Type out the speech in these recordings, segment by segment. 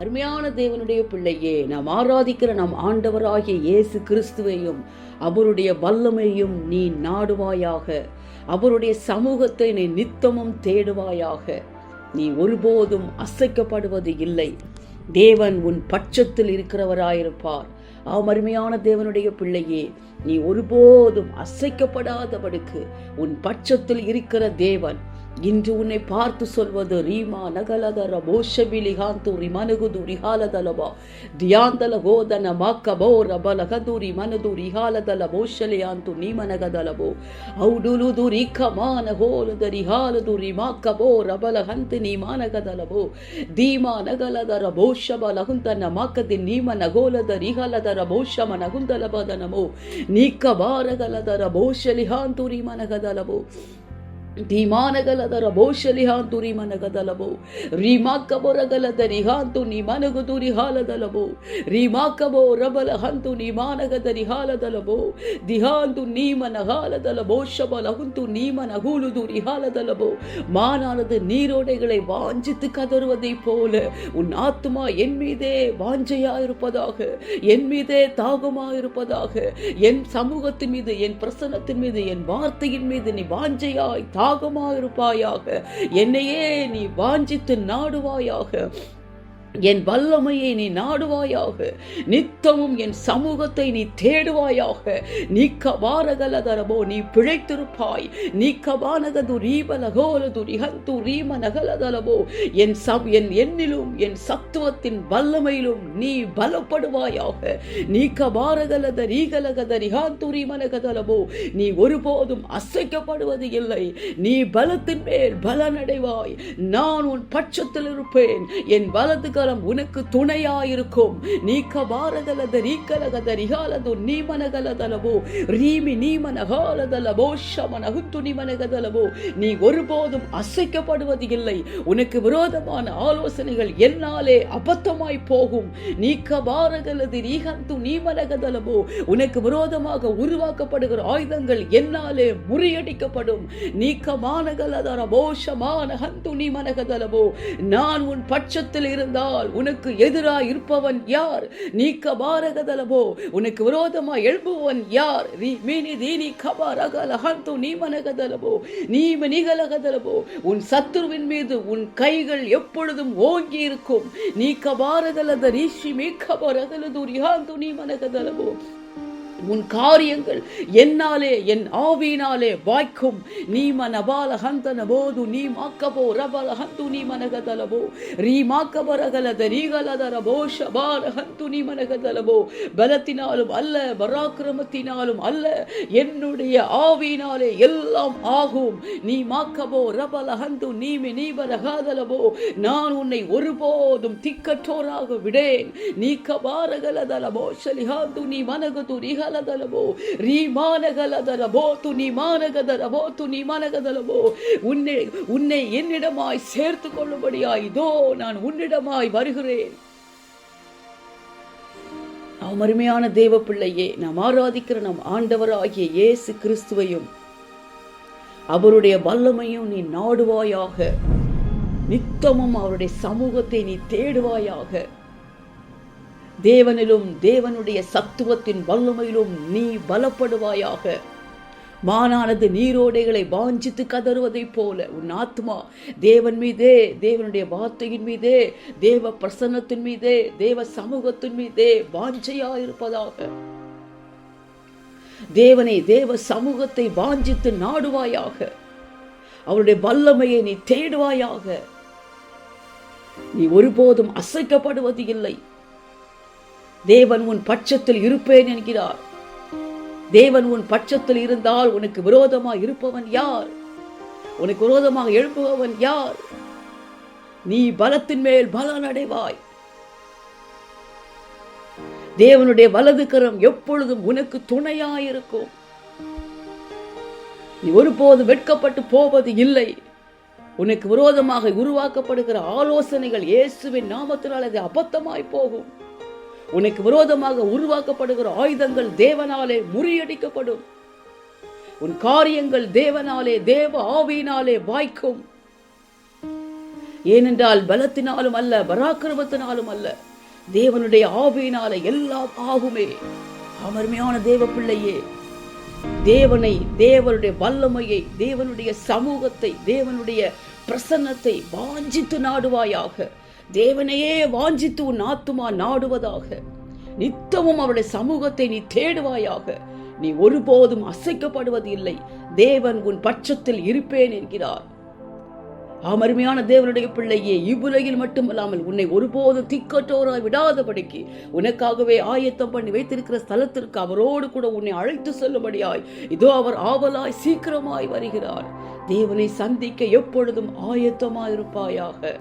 அருமையான தேவனுடைய பிள்ளையே நாம் ஆராதிக்கிற நம் ஆண்டவராகிய இயேசு கிறிஸ்துவையும் அவருடைய வல்லமையும் நீ நாடுவாயாக. அவருடைய சமூகத்தை நீ நித்தமும் தேடுவாயாக. நீ ஒருபோதும் அசைக்கப்படுவது இல்லை. தேவன் உன் பட்சத்தில் இருக்கிறவராயிருப்பார். ஆம் அருமையான தேவனுடைய பிள்ளையே நீ ஒருபோதும் அசைக்கப்படாதபடிக்கு உன் பட்சத்தில் இருக்கிற தேவன். இன்று உன்னை பார்த்து சொல்வது ரீமா நகலதர மோஷபிலிகாந்து ரிமனகுது ரிஹாலதலபா தியாந்தல கோதன மாக்கபோ ரபலகதுரி ಮನದು ರಿಹಾಲದಲ ಮೋಷಲೆಯಾಂತು ನೀಮನಗದಲಬೋ ಔಡುಲುದು ರಿಖಮಾನ ಹೋಲದ ರಿಹಾಲದು ರಿಮಾಕಬೋ ರಬಲ ಹಂತ ನೀಮಾನಗದಲಬೋ ಧೀಮಾ ನಗಲದರ ಮೋಷಬ ಲಹುಂತನ ಮಾಕದಿ ನೀಮ ನಗೋಲದ ರಿಹಲದರ ಮೋಷಮ ನಗುಂದಲಬದನಮೋ ನೀಕ ಬಾರಗಲದರ ಮೋಷಲಿಹಾಂತು ರಿಮನಗದಲಬೋ ಧೀಮಾನಗಲದರ ಬಹುಶಲಿಹಾಂತು ರಿಮನಗದಲಬೋ ರೀಮಾಕಬೊರಗಲದ ರಿಹಾಂತು ನಿಮನಗುದು ರಿಹಾಲದಲಬೋ ರೀಮಾಕಬೋ ರಬಲ ಹಂತು ನಿಮಾನಗದ ರಿಹಾಲದಲಬೋ ದಿಹಾಂತು நீமனகாலதலபோ ஷபலகுந்து நீமனகூலுது ரிஹாலதலபோ மானானது நீரோடைகளை வாஞ்சித்து கதறுவதைப் போல உன் ஆத்துமா என் மீதே வாஞ்சையாயிருப்பதாக என் மீதே தாகமாயிருப்பதாக என் சமூகத்தின் மீது என் பிரசனத்தின் மீது என் வார்த்தையின் மீது நீ வாஞ்சையாய் தாகமாயிருப்பாயாக என்னையே நீ வாஞ்சித்து நாடுவாயாக. என் வல்லமையை நீ நாடுவாயாக. நித்தமும் என் சமூகத்தை நீ தேடுவாயாக. நீக்க வாரகலதரபோ நீ பிழைத்திருப்பாய். நீக்க வானகது ரீபலகோலது ரிஹந்து ரீம நகலதலபோ என் சம் என் எண்ணிலும் என் சத்துவத்தின் வல்லமையிலும் நீ பலப்படுவாயாக. நீக்க வாரகலத ரீகலகத ரிஹாந்து ரீமனகதலபோ நீ ஒருபோதும் அசைக்கப்படுவது இல்லை. நீ பலத்தின் மேல் பலனடைவாய். நான் உன் பட்சத்தில் இருப்பேன் என் வலது கரம் உனக்கு துணையாயிருக்கும். நீக்க பாரதலத ரீக்கலகத ரிகாலது நீமனகலதலவோ. ரீமி நீமனகாலதலவோ ஷமனகுத்து நிமனகதலவோ. நீ ஒருபோதும் அசைக்கப்படுவது இல்லை. உனக்கு விரோதமான ஆலோசனைகள் என்னாலே அபத்தமாய் போகும். நீக்க பாரகலது ரீகந்து நீமனகதலவோ. உனக்கு விரோதமாக உருவாக்கப்படுகிற ஆயுதங்கள் என்னாலே முறியடிக்கப்படும். நீக்க மானகலதர ஹந்து நீமனகதலவோ. நான் உன் பட்சத்தில் இருந்தால் உனக்கு எதிராய் இருப்பவன் யார்? நீக்க பாரகதலவோ உனக்கு விரோதமாய் எழுப்புவன் யார்? நீ மீனி தீனி கபாரகல ஹந்து நீமனகதலவோ நீம நிகலகதலவோ உன் சத்துருவின் மீது உன் கைகள் எப்பொழுதும் ஓங்கி இருக்கும் நீக்க பாரகலத ரீஷி மீக்கபரகலது ரிஹாந்து நீமனகதலவோ உன் காரியங்கள் என்னாலே என் ஆவியினாலே வாய்க்கும். நீ மனபால ஹந்தன போது நீ மாக்கபோ ரபல ஹந்து நீ மனகதலபோ ரீ மாக்கபரகலத நீகலதரபோ ஷபால ஹந்து நீ மனகதலபோ பலத்தினாலும் அல்ல பராக்கிரமத்தினாலும் அல்ல என்னுடைய ஆவியினாலே எல்லாம் ஆகும். நீ மாக்கபோ ரபல ஹந்து நீமி நீ பரகாதலபோ நான் உன்னை ஒருபோதும் திக்கற்றோராக விடேன். நீ கபாரகலதலபோ ஷலிஹாந்து நீ மனகது ரிஹலதலபோ ரீமானகலதலபோ து நீ மானகதலபோ து நீ உன்னை உன்னை என்னிடமாய் சேர்த்து கொள்ளும்படியாய் இதோ நான் உன்னிடமாய் வருகிறேன் நாம் அருமையான தேவ பிள்ளையே நாம் ஆராதிக்கிற நம் ஆண்டவராகிய இயேசு கிறிஸ்துவையும் அவருடைய வல்லமையும் நீ நாடுவாயாக நித்தமும் அவருடைய சமூகத்தை நீ தேடுவாயாக தேவனிலும் தேவனுடைய சத்துவத்தின் வல்லமையிலும் நீ பலப்படுவாயாக. மானானது நீரோடைகளை வாஞ்சித்து கதறுவதைப் போல உன் ஆத்மா தேவன் மீதே தேவனுடைய வார்த்தையின் மீதே தேவ பிரசன்னத்தின் மீதே தேவ சமூகத்தின் மீதே வாஞ்சையா இருப்பதாக தேவனை தேவ சமூகத்தை வாஞ்சித்து நாடுவாயாக. அவருடைய வல்லமையை நீ தேடுவாயாக. நீ ஒருபோதும் அசைக்கப்படுவது இல்லை. தேவன் உன் பட்சத்தில் இருப்பேன் என்கிறார். தேவன் உன் பட்சத்தில் இருந்தால் உனக்கு விரோதமாக இருப்பவன் யார்? உனக்கு விரோதமாக எழுப்புபவன் யார்? நீ பலத்தின் மேல் பலன் அடைவாய். தேவனுடைய வலது கரம் எப்பொழுதும் உனக்கு துணையாயிருக்கும். நீ ஒருபோது வெட்கப்பட்டு போவது இல்லை. உனக்கு விரோதமாக உருவாக்கப்படுகிற ஆலோசனைகள் இயேசுவின் நாமத்தினால் அது அபத்தமாய் போகும். உனக்கு விரோதமாக உருவாக்கப்படுகிற ஆயுதங்கள் தேவனாலே முறியடிக்கப்படும். உன் காரியங்கள் தேவனாலே தேவ ஆவியினாலே வாய்க்கும். ஏனென்றால் பலத்தினாலும் அல்ல பராக்கிரமத்தினாலும் அல்ல தேவனுடைய ஆவியினால எல்லாம் ஆகுமே. அமர்மையான தேவ பிள்ளையே தேவனை தேவனுடைய வல்லமையை தேவனுடைய சமூகத்தை தேவனுடைய பிரசன்னத்தை வாஞ்சித்து நாடுவாயாக. தேவனையே வாஞ்சித்து உன் ஆத்துமா நாடுவதாக. நித்தமும் அவருடைய சமூகத்தை நீ தேடுவாயாக. நீ ஒருபோதும் அசைக்கப்படுவது இல்லை. தேவன் உன் பட்சத்தில் இருப்பேன் என்கிறார். அமருமையான தேவனுடைய பிள்ளையே இவ்வுலகில் மட்டுமல்லாமல் உன்னை ஒருபோதும் திக்கற்றோராய் விடாதபடிக்கு உனக்காகவே ஆயத்தம் பண்ணி வைத்திருக்கிற ஸ்தலத்திற்கு அவரோடு கூட உன்னை அழைத்து செல்லும்படியாய் இதோ அவர் ஆவலாய் சீக்கிரமாய் வருகிறார். தேவனை சந்திக்க எப்பொழுதும் ஆயத்தமாயிருப்பாயாக.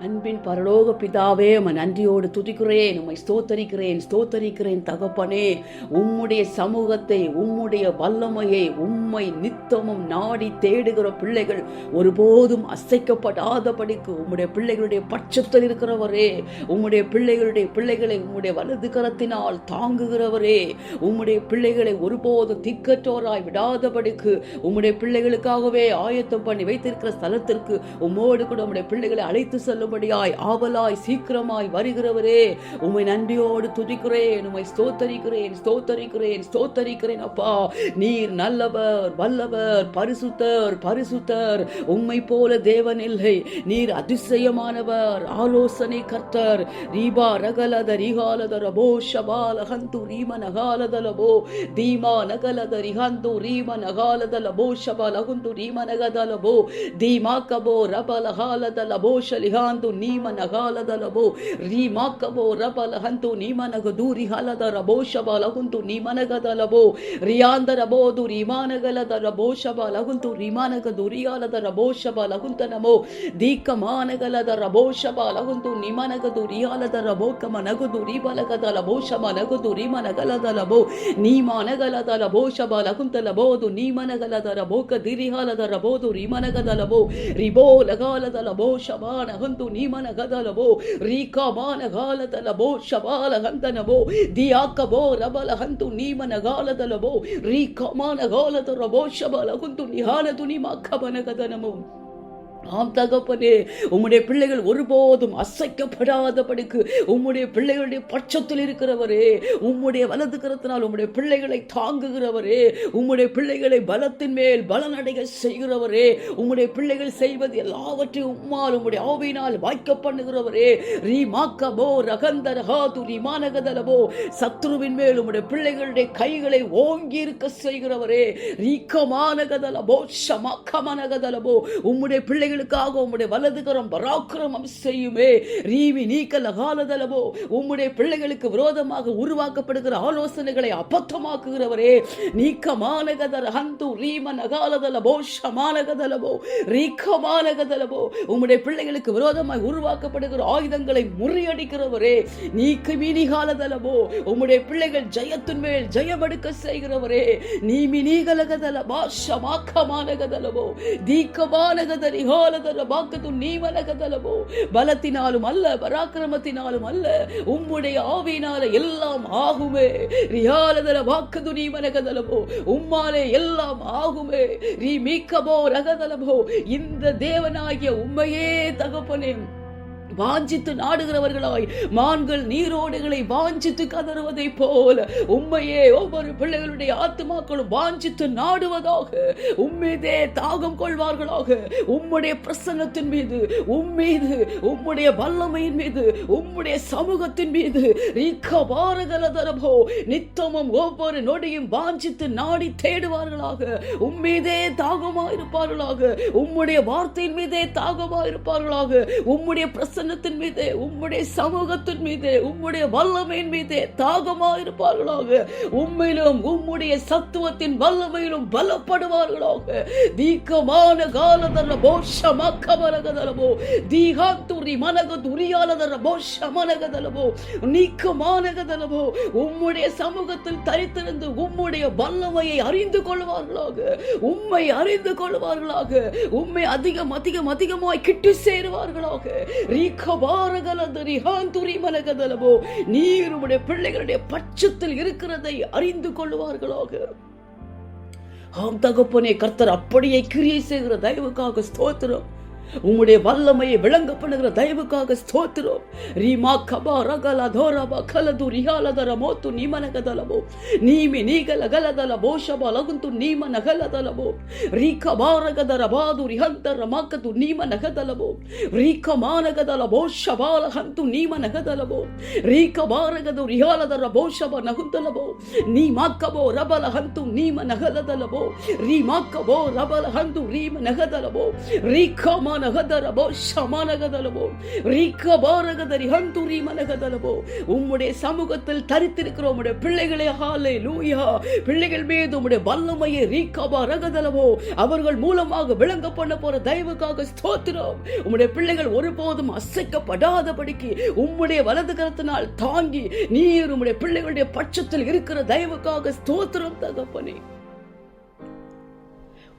அன்பின் பரலோக பிதாவே உம்மை நன்றியோடு துதிக்கிறேன் உம்மை ஸ்தோத்தரிக்கிறேன் ஸ்தோத்தரிக்கிறேன் தகப்பனே. உம்முடைய சமூகத்தை உம்முடைய வல்லமையை உம்மை நித்தமும் நாடி தேடுகிற பிள்ளைகள் ஒருபோதும் அசைக்கப்படாதபடிக்கு உம்முடைய பிள்ளைகளுடைய பட்சத்தில் இருக்கிறவரே உம்முடைய பிள்ளைகளுடைய பிள்ளைகளை உம்முடைய வலது கரத்தினால் தாங்குகிறவரே உம்முடைய பிள்ளைகளை ஒருபோதும் திக்கற்றோராய் விடாதபடிக்கு உம்முடைய பிள்ளைகளுக்காகவே ஆயத்தம் பண்ணி வைத்திருக்கிற ஸ்தலத்திற்கு உம்மோடு கூட உம்முடைய பிள்ளைகளை அழைத்து செல்லும்படியாய் ஆவலாய் சீக்கிரமாய் வருகிறவரே உம்மை நன்றியோடு துதிக்கிறேன் உம்மை ஸ்தோத்தரிக்கிறேன் ஸ்தோத்தரிக்கிறேன் ஸ்தோத்தரிக்கிறேன் அப்பா. நீர் நல்லவர் வல்லவர் பரிசுத்தர் பரிசுத்தர் உம்மை போல தேவன் இல்லை. நீர் அதிசயமானவர் ஆலோசனை கர்த்தர். ரீபா ரகலத ரிகாலத ரபோ ஷபால ஹந்து ரீம நகாலத லபோ. தீமா நகலத ரிஹந்து ரீம நகாலத லபோ ஷபால ஹந்து ரீம நகத லபோ. தீமா கபோ ரபல ஹாலத லபோ ஷலிஹாந்து ಹಂತು ನೀಮನಗಾಲದ ಲಭೋ ರೀಮಾಕಬೋ ರಬಲ ಹಂತು ನೀಮನಗ ದೂರಿ ಹಲದ ರಭೋ ಶಬ ಲಗುಂತು ನೀಮನಗದ ಲಭೋ ರಿಯಾಂದರ ಬೋದು ರೀಮಾನಗಲದ ರಭೋ ಶಬ ಲಗುಂತು ರೀಮಾನಗ ದುರಿಯಾಲದ ರಭೋ ಶಬ ಲಗುಂತ ನಮೋ ದೀಕಮಾನಗಲದ ರಭೋ ಶಬ ಲಗುಂತು ನಿಮನಗದು ರಿಯಾಲದ ರಭೋಕಮ ನಗುದು ರೀಬಲಗದ ಲಭೋ ಶಬ ನಗುದು ರೀಮನಗಲದ ಲಭೋ ನೀಮಾನಗಲದ ಲಭೋ ಶಬ ಲಗುಂತ ಲಭೋದು ನೀಮನಗಲದ ರಭೋಕ ದಿರಿಹಾಲದ ರಭೋದು ರೀಮನಗದ ಲಭೋ, ರಿಬೋ ಲಗಾಲದ ಲಭೋ ಶಬಾನ ಹಂತು ನೀಮನಗದಲವೋ ಶಬಾಲ ಶಬಾಲಹಂತನವೋ ದಿಯಾಕಬೋ ರಬಲಹಂತು ನೀಮನಗಾಲದಲವೋ ರೀಕಾಮಾನಗಾಲದರವೋ ಶಬಲಹುಂತು ನಿಹಾಲದು ನಿಮ್ಮ ಕಬನಗದನಮೋ ஆம் தகப்பனே உம்முடைய பிள்ளைகள் ஒருபோதும் அசைக்கப்படாதபடிக்கு உம்முடைய பிள்ளைகளுடைய பட்சத்தில் இருக்கிறவரே உம்முடைய வலது கரத்தினால் உம்முடைய பிள்ளைகளை தாங்குகிறவரே உம்முடைய பிள்ளைகளை பலத்தின் மேல் பலனடைய செய்கிறவரே உம்முடைய பிள்ளைகள் செய்வது எல்லாவற்றையும் உம்மால் உம்முடைய ஆவியினால் வாய்க்க பண்ணுகிறவரே. ரீமாக்கபோ மாக்கபோ ரகந்த ரிமானகதலபோ சத்ருவின் மேல் உம்முடைய பிள்ளைகளுடைய கைகளை ஓங்கி இருக்க செய்கிறவரே. ரீக்கமானகதலபோ ஷமக்கமனகதலபோ உம்முடைய பிள்ளைகள் பிள்ளைகளுக்காக உம்முடைய வலதுகரம் பராக்கிரமம் செய்யுமே ரீவி நீக்கல காலதலபோ உம்முடைய பிள்ளைகளுக்கு விரோதமாக உருவாக்கப்படுகிற ஆலோசனைகளை அபத்தமாக்குகிறவரே. நீக்கமானகதல ஹந்து ரீம நகாலதலபோ ஷமானகதலபோ ரீக்கமானகதலபோ உம்முடைய பிள்ளைகளுக்கு விரோதமாக உருவாக்கப்படுகிற ஆயுதங்களை முறியடிக்கிறவரே. நீக்க மீனி காலதலபோ உம்முடைய பிள்ளைகள் ஜெயத்தின் மேல் ஜெயமெடுக்க செய்கிறவரே. நீமி நீகலகதலபா ஷமாக்கமானகதலபோ தீக்கமானகதரி பலத்தினாலும் அல்ல பராக்கிரமத்தினாலும் அல்ல உம்முடைய ஆவியினால எல்லாம் ஆகுமே. ரிஹாலதல பாக்கது நீவலகதலபோ உம்மாலே எல்லாம் ஆகுமே. ரீ மீக்கபோ ரகதலபோ இந்த தேவனாகிய உண்மையே தகப்பனேன். வாஞ்சித்து நாடுகிறவர்களாய். மான்கள் நீரோடுகளை வாஞ்சித்து கதறுவதை போல உண்மையே ஒவ்வொரு பிள்ளைகளுடைய ஆத்மாக்களும் வாஞ்சித்து நாடுவதாக. உம்மீதே தாகம் கொள்வார்களாக. உம்முடைய பிரசன்னத்தின் மீது உம்மீது உம்முடைய வல்லமையின் மீது உம்முடைய சமூகத்தின் மீது தரபோ நித்தமும் ஒவ்வொரு நொடியும் வாஞ்சித்து நாடி தேடுவார்களாக. உம்மீதே தாகமாயிருப்பார்களாக. உம்முடைய வார்த்தையின் மீதே தாகமாயிருப்பார்களாக. உம்முடைய வசனத்தின் மீது உம்முடைய சமூகத்தின் மீது உம்முடைய வல்லமையின் மீது தாகமா இருப்பார்களாக உண்மையிலும் உம்முடைய சத்துவத்தின் வல்லமையிலும் பலப்படுவார்களாக. தீக்கமான காலதர போஷமக்கமரகதலபோ தீகாத்துரி மனக துரியாலதர போஷமனகதலபோ நீக்கமானகதலபோ உம்முடைய சமூகத்தில் தரித்திருந்து உம்முடைய வல்லமையை அறிந்து கொள்வார்களாக. உம்மை அறிந்து கொள்வார்களாக. உம்மை அதிகம் அதிகம் அதிகமாய் கிட்டு சேருவார்களாக. மனகதலபோ உடைய பிள்ளைகளுடைய பட்சத்தில் இருக்கிறதை அறிந்து கொள்வார்களாக ஆம் தகப்பனே கர்த்தர் அப்படியே கிரியை செய்கிற தயவுக்காக ஸ்தோத்திரம். உம்முடைய வல்லமையை விளங்க பண்ணுகிற தயவுக்காக ஸ்தோத்திரம். ரீமா கபா ரகல தோரபா கலது ரிஹாலதர மோத்து நீமனகதலபோ நீமி நீகல கலதல போஷபா லகுந்து நீம நகலதலபோ ரீக பாரகதர பாது ரிஹந்தர மாக்கது நீம நகதலபோ ரீக மானகதல போஷபால ஹந்து நீம நகதலபோ ரீக பாரகது ரிஹாலதர போஷப நகுந்தலபோ. நீ மாக்கபோ ரபல ஹந்து நீம நகலதலபோ ரீ மாக்கபோ ரபல ஹந்து ரீம நகதலபோ. ரீக மான உம்முடைய சமூகத்தில் தரித்திருக்கிறோம் உடைய பிள்ளைகளை ஹாலே லூயா பிள்ளைகள் மீது உம்முடைய வல்லமையை ரீகபா ரகதலவோ அவர்கள் மூலமாக விளங்க பண்ண போற தயவுக்காக ஸ்தோத்திரம். உம்முடைய பிள்ளைகள் ஒருபோதும் அசைக்கப்படாதபடிக்கு உம்முடைய வலது கரத்தினால் தாங்கி நீர் உம்முடைய பிள்ளைகளுடைய பட்சத்தில் இருக்கிற தயவுக்காக ஸ்தோத்திரம் தகப்பனே.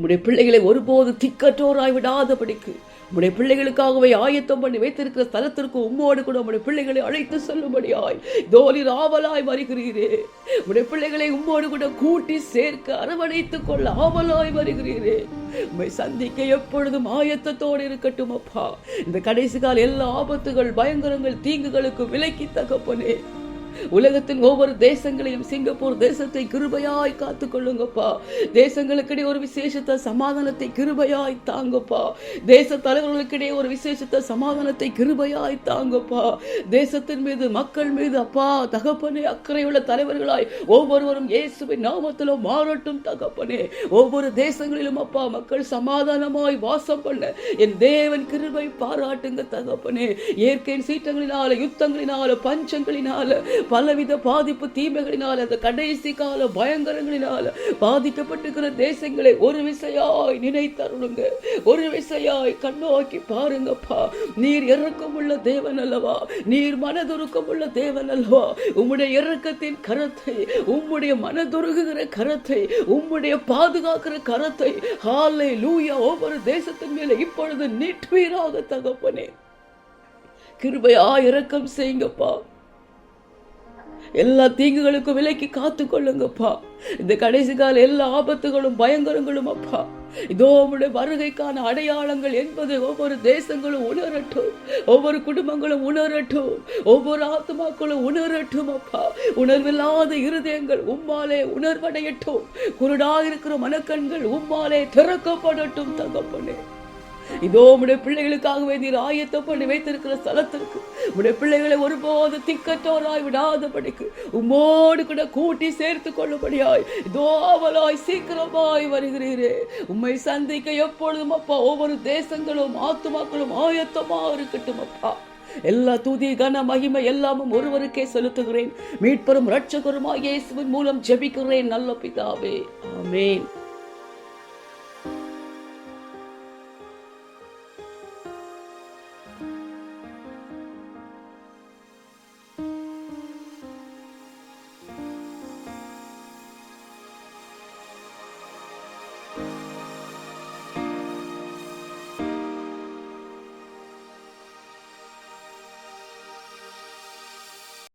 உம்முடைய பிள்ளைகளை ஒருபோது திக்கற்றோராய் விடாதபடிக்கு உம்முடைய பிள்ளைகளுக்காகவே ஆயத்தம் பண்ணி வைத்திருக்கிற ஸ்தலத்திற்கு உம்மோடு கூட உம்முடைய பிள்ளைகளை அழைத்து செல்லும்படியாய் தோலி ராவலாய் வருகிறீரே. உடைய பிள்ளைகளை உம்மோடு கூட கூட்டி சேர்க்க அரவணைத்துக் கொள்ள ஆவலாய் வருகிறீரே. உம்மை சந்திக்க எப்பொழுதும் ஆயத்தத்தோடு இருக்கட்டும் அப்பா. இந்த கடைசி கால எல்லா ஆபத்துகள் பயங்கரங்கள் தீங்குகளுக்கு விலக்கி தகப்பனே. உலகத்தின் ஒவ்வொரு தேசங்களையும் சிங்கப்பூர் தேசத்தை கிருபையாய் காத்து கொள்ளுங்கப்பா தேசங்களுக்கிடையே ஒரு விசேஷத்த சமாதானத்தை கிருபையாய் தாங்கப்பா. தேச தலைவர்களுக்கிடையே ஒரு விசேஷத்த சமாதானத்தை கிருபையாய் தாங்கப்பா. தேசத்தின் மீது மக்கள் மீது அப்பா தகப்பனே அக்கறையுள்ள தலைவர்களாய் ஒவ்வொருவரும் இயேசுவின் நாமத்தில் மாறட்டும் தகப்பனே. ஒவ்வொரு தேசங்களிலும் அப்பா மக்கள் சமாதானமாய் வாசம் பண்ண என் தேவன் கிருபை பாராட்டுங்க தகப்பனே. இயற்கையின் சீற்றங்களினால யுத்தங்களினால பஞ்சங்களினால பலவித பாதிப்பு தீமைகளினால அந்த கடைசி கால பயங்கரங்களினால பாதிக்கப்பட்டிருக்கிற தேசங்களை ஒரு விசையாய் நினைத்தருளுங்க. ஒரு விசையாய் கண்ணோக்கி பாருங்கப்பா. நீர் இறக்கமுள்ள தேவன் அல்லவா? நீர் மனதுருக்கமுள்ள தேவன் அல்லவா? உம்முடைய இறக்கத்தின் கரத்தை உம்முடைய மனதுருகுகிற கரத்தை உம்முடைய பாதுகாக்கிற கரத்தை ஹாலை லூயா ஒவ்வொரு தேசத்தின் மேலே இப்பொழுது நீட்டுவீராக தகப்பனே. கிருபையா இறக்கம் செய்யுங்கப்பா. எல்லா தீங்குகளுக்கும் விலைக்கு காத்து கொள்ளுங்கப்பா இந்த கடைசி கால எல்லா ஆபத்துகளும் பயங்கரங்களும் அப்பா. இதோ உங்களுடைய வருகைக்கான அடையாளங்கள் என்பது ஒவ்வொரு தேசங்களும் உணரட்டும். ஒவ்வொரு குடும்பங்களும் உணரட்டும். ஒவ்வொரு ஆத்மாக்களும் உணரட்டும் அப்பா. உணர்வில்லாத இருதயங்கள் உம்மாலே உணர்வடையட்டும். குருடா இருக்கிற மனக்கண்கள் உம்மாலே திறக்கப்படட்டும் தகப்பனே. இதோ உடைய பிள்ளைகளுக்காகவே நீர் ஆயத்தம் பண்ணி வைத்திருக்கிற ஸ்தலத்திற்கு உடைய பிள்ளைகளை ஒருபோது திக்கற்றோராய் விடாதபடிக்கு உம்மோடு கூட கூட்டி சேர்த்து கொள்ளும்படியாய் தோவலாய் சீக்கிரமாய் வருகிறீரே. உம்மை சந்திக்க எப்பொழுதும் அப்பா ஒவ்வொரு தேசங்களும் ஆத்துமாக்களும் ஆயத்தமா இருக்கட்டும் அப்பா. எல்லா துதி கன மகிமை எல்லாமும் ஒருவருக்கே செலுத்துகிறேன். மீட்பெரும் ரட்சகருமாய் இயேசுவின் மூலம் ஜெபிக்கிறேன் நல்ல பிதாவே. ஆமேன்.